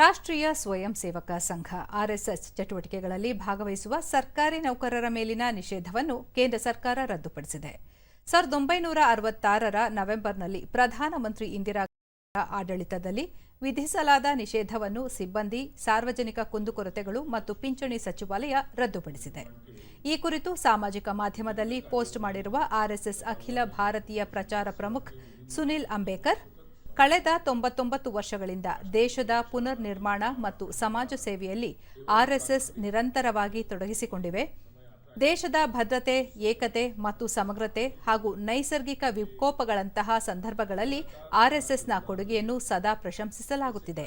ರಾಷ್ಟ್ರೀಯ ಸ್ವಯಂ ಸೇವಕ ಸಂಘ, ಆರ್ಎಸ್ಎಸ್ ಚಟುವಟಿಕೆಗಳಲ್ಲಿ ಭಾಗವಹಿಸುವ ಸರ್ಕಾರಿ ನೌಕರರ ಮೇಲಿನ ನಿಷೇಧವನ್ನು ಕೇಂದ್ರ ಸರ್ಕಾರ ರದ್ದುಪಡಿಸಿದೆ. ಸಾವಿರದ ಒಂಬೈನೂರ ಅರವತ್ತಾರರ ನವೆಂಬರ್ನಲ್ಲಿ ಪ್ರಧಾನಮಂತ್ರಿ ಇಂದಿರಾ ಆಡಳಿತದಲ್ಲಿ ವಿಧಿಸಲಾದ ನಿಷೇಧವನ್ನು ಸಿಬ್ಬಂದಿ, ಸಾರ್ವಜನಿಕ ಕುಂದುಕೊರತೆಗಳು ಮತ್ತು ಪಿಂಚಣಿ ಸಚಿವಾಲಯ ರದ್ದುಪಡಿಸಿದೆ. ಈ ಕುರಿತು ಸಾಮಾಜಿಕ ಮಾಧ್ಯಮದಲ್ಲಿ ಪೋಸ್ಟ್ ಮಾಡಿರುವ ಆರ್ಎಸ್ಎಸ್ ಅಖಿಲ ಭಾರತೀಯ ಪ್ರಚಾರ ಪ್ರಮುಖ್ ಸುನಿಲ್ ಅಂಬೇಕರ್ ಕಳೆದ ತೊಂಬತ್ತೊಂಬತ್ತು ವರ್ಷಗಳಿಂದ ದೇಶದ ಪುನರ್ ನಿರ್ಮಾಣ ಮತ್ತು ಸಮಾಜ ಸೇವೆಯಲ್ಲಿ ಆರ್ಎಸ್ಎಸ್ ನಿರಂತರವಾಗಿ ತೊಡಗಿಸಿಕೊಂಡಿವೆ. ದೇಶದ ಭದ್ರತೆ, ಏಕತೆ ಮತ್ತು ಸಮಗ್ರತೆ ಹಾಗೂ ನೈಸರ್ಗಿಕ ವಿಕೋಪಗಳಂತಹ ಸಂದರ್ಭಗಳಲ್ಲಿ ಆರ್ಎಸ್ಎಸ್ನ ಕೊಡುಗೆಯನ್ನು ಸದಾ ಪ್ರಶಂಸಿಸಲಾಗುತ್ತಿದೆ.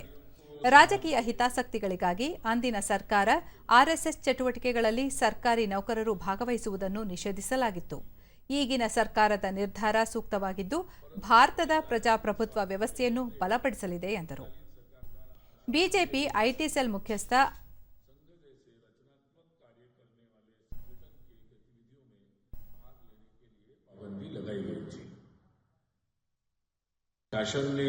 ರಾಜಕೀಯ ಹಿತಾಸಕ್ತಿಗಳಿಗಾಗಿ ಅಂದಿನ ಸರ್ಕಾರ ಆರ್ಎಸ್ಎಸ್ ಚಟುವಟಿಕೆಗಳಲ್ಲಿ ಸರ್ಕಾರಿ ನೌಕರರು ಭಾಗವಹಿಸುವುದನ್ನು ನಿಷೇಧಿಸಲಾಗಿತ್ತು. ಈಗಿನ ಸರ್ಕಾರದ ನಿರ್ಧಾರ ಸೂಕ್ತವಾಗಿದ್ದು ಭಾರತದ ಪ್ರಜಾಪ್ರಭುತ್ವ ವ್ಯವಸ್ಥೆಯನ್ನು ಬಲಪಡಿಸಲಿದೆ ಎಂದರು ಬಿಜೆಪಿ ಐಟಿ ಸೆಲ್ ಮುಖ್ಯಸ್ಥ पाबंदी लगाई गई थी शासन ने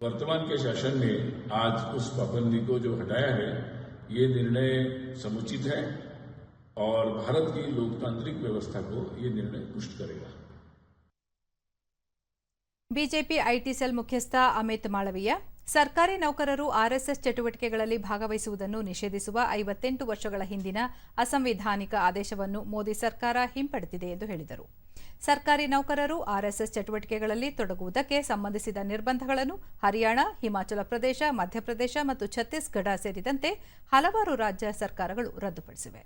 वर्तमान के शासन ने आज उस पाबंदी को जो हटाया है ये निर्णय समुचित है और भारत की लोकतांत्रिक व्यवस्था को ये निर्णय पुष्ट करेगा ಬಿಜೆಪಿ ಐಟಿ ಸೆಲ್ ಮುಖ್ಯಸ್ಥ ಅಮಿತ್ ಮಾಳವೀಯ ಸರ್ಕಾರಿ ನೌಕರರು ಆರ್ಎಸ್ಎಸ್ ಚಟುವಟಿಕೆಗಳಲ್ಲಿ ಭಾಗವಹಿಸುವುದನ್ನು ನಿಷೇಧಿಸುವ ಐವತ್ತೆಂಟು ವರ್ಷಗಳ ಹಿಂದಿನ ಅಸಂವಿಧಾನಿಕ ಆದೇಶವನ್ನು ಮೋದಿ ಸರ್ಕಾರ ಹಿಂಪಡೆದಿದೆ ಎಂದು ಹೇಳಿದರು ಸರ್ಕಾರಿ ನೌಕರರು ಆರ್ಎಸ್ಎಸ್ ಚಟುವಟಿಕೆಗಳಲ್ಲಿ ತೊಡಗುವುದಕ್ಕೆ ಸಂಬಂಧಿಸಿದ ನಿರ್ಬಂಧಗಳನ್ನು ಹರಿಯಾಣ ಹಿಮಾಚಲ ಪ್ರದೇಶ ಮಧ್ಯಪ್ರದೇಶ ಮತ್ತು ಛತ್ತೀಸ್ಗಢ ಸೇರಿದಂತೆ ಹಲವಾರು ರಾಜ್ಯ ಸರ್ಕಾರಗಳು ರದ್ದುಪಡಿಸಿವೆ